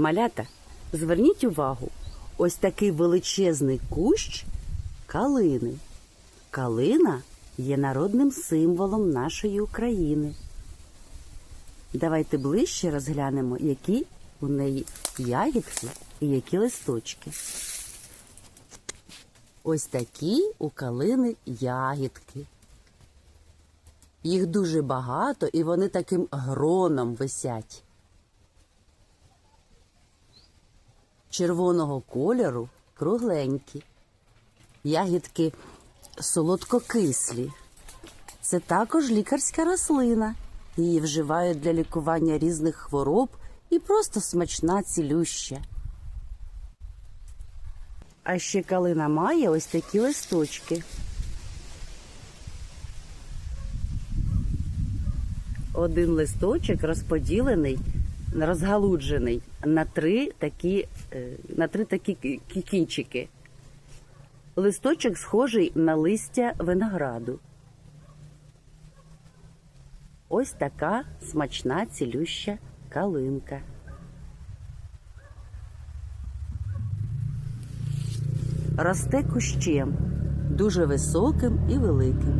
Малята, зверніть увагу, ось такий величезний кущ калини. Калина є народним символом нашої України. Давайте ближче розглянемо, які у неї ягідки і які листочки. Ось такі у калини ягідки. Їх дуже багато і вони таким гроном висять. Червоного кольору, кругленькі. Ягідки солодкокислі. Це також лікарська рослина. Її вживають для лікування різних хвороб і просто смачна цілюща. А ще калина має ось такі листочки. Один листочок розподілений, розгалуджений на три такі, е, на три такі кі- кі- кінчики. Листочок схожий на листя винограду. Ось така смачна цілюща калинка. Росте кущем, дуже високим і великим.